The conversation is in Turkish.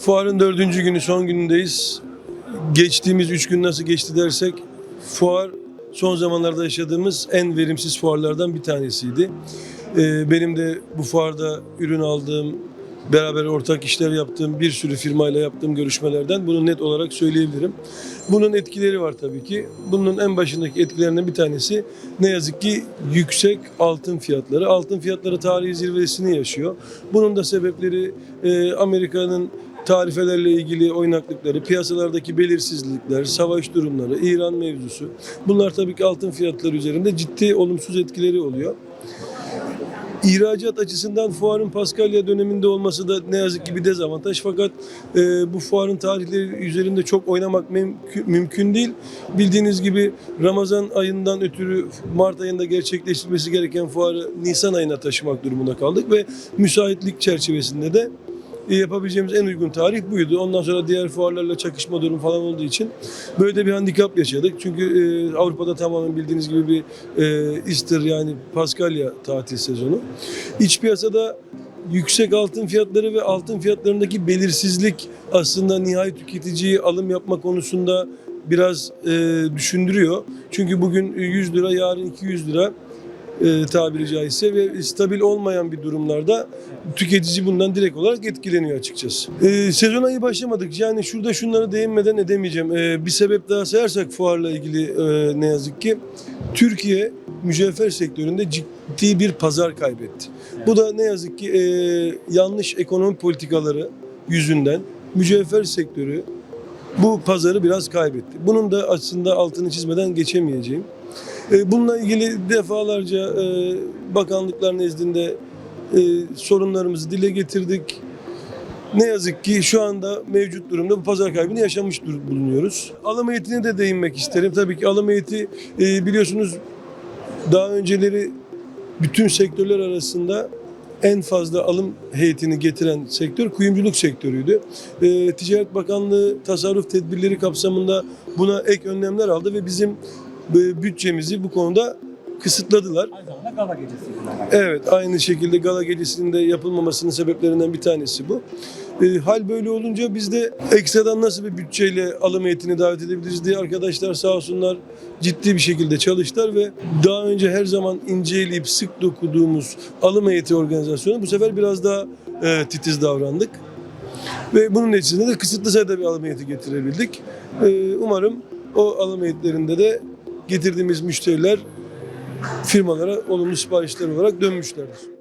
Fuarın dördüncü günü, son günündeyiz. Geçtiğimiz üç gün nasıl geçti dersek, fuar son zamanlarda yaşadığımız en verimsiz fuarlardan bir tanesiydi. Ee, benim de bu fuarda ürün aldığım, beraber ortak işler yaptığım bir sürü firmayla yaptığım görüşmelerden bunu net olarak söyleyebilirim. Bunun etkileri var tabii ki. Bunun en başındaki etkilerinden bir tanesi ne yazık ki yüksek altın fiyatları. Altın fiyatları tarihi zirvesini yaşıyor. Bunun da sebepleri e, Amerika'nın tarifelerle ilgili oynaklıkları, piyasalardaki belirsizlikler, savaş durumları, İran mevzusu. Bunlar tabii ki altın fiyatları üzerinde ciddi olumsuz etkileri oluyor. İhracat açısından fuarın Paskalya döneminde olması da ne yazık ki bir dezavantaj. Fakat e, bu fuarın tarihleri üzerinde çok oynamak mümkün, mümkün değil. Bildiğiniz gibi Ramazan ayından ötürü Mart ayında gerçekleştirilmesi gereken fuarı Nisan ayına taşımak durumunda kaldık ve müsaitlik çerçevesinde de yapabileceğimiz en uygun tarih buydu. Ondan sonra diğer fuarlarla çakışma durum falan olduğu için böyle de bir handikap yaşadık. Çünkü e, Avrupa'da tamamen bildiğiniz gibi bir e, Easter yani Paskalya tatil sezonu. İç piyasada yüksek altın fiyatları ve altın fiyatlarındaki belirsizlik aslında nihai tüketiciyi alım yapma konusunda biraz e, düşündürüyor. Çünkü bugün 100 lira, yarın 200 lira e, tabiri caizse ve stabil olmayan bir durumlarda tüketici bundan direkt olarak etkileniyor açıkçası. E, sezon ayı başlamadık. Yani şurada şunları değinmeden edemeyeceğim. E, bir sebep daha sayarsak fuarla ilgili e, ne yazık ki Türkiye mücevher sektöründe ciddi bir pazar kaybetti. Bu da ne yazık ki e, yanlış ekonomi politikaları yüzünden mücevher sektörü bu pazarı biraz kaybetti. Bunun da aslında altını çizmeden geçemeyeceğim. E, Bununla ilgili defalarca e, bakanlıklar nezdinde e, sorunlarımızı dile getirdik. Ne yazık ki şu anda mevcut durumda bu pazar kaybını yaşamış bulunuyoruz. Alım heyetine de değinmek isterim. Tabii ki alım heyeti e, biliyorsunuz daha önceleri bütün sektörler arasında en fazla alım heyetini getiren sektör kuyumculuk sektörüydü. E, Ticaret Bakanlığı tasarruf tedbirleri kapsamında buna ek önlemler aldı ve bizim bütçemizi bu konuda kısıtladılar. Aynı zamanda gala gecesi. Evet, aynı şekilde gala gecesinin de yapılmamasının sebeplerinden bir tanesi bu. E, hal böyle olunca biz de ekstradan nasıl bir bütçeyle alım heyetini davet edebiliriz diye arkadaşlar sağ olsunlar ciddi bir şekilde çalıştılar ve daha önce her zaman inceleyip sık dokuduğumuz alım heyeti organizasyonu bu sefer biraz daha e, titiz davrandık. Ve bunun neticesinde de kısıtlı sayıda bir alım heyeti getirebildik. E, umarım o alım heyetlerinde de getirdiğimiz müşteriler firmalara olumlu siparişler olarak dönmüşlerdir.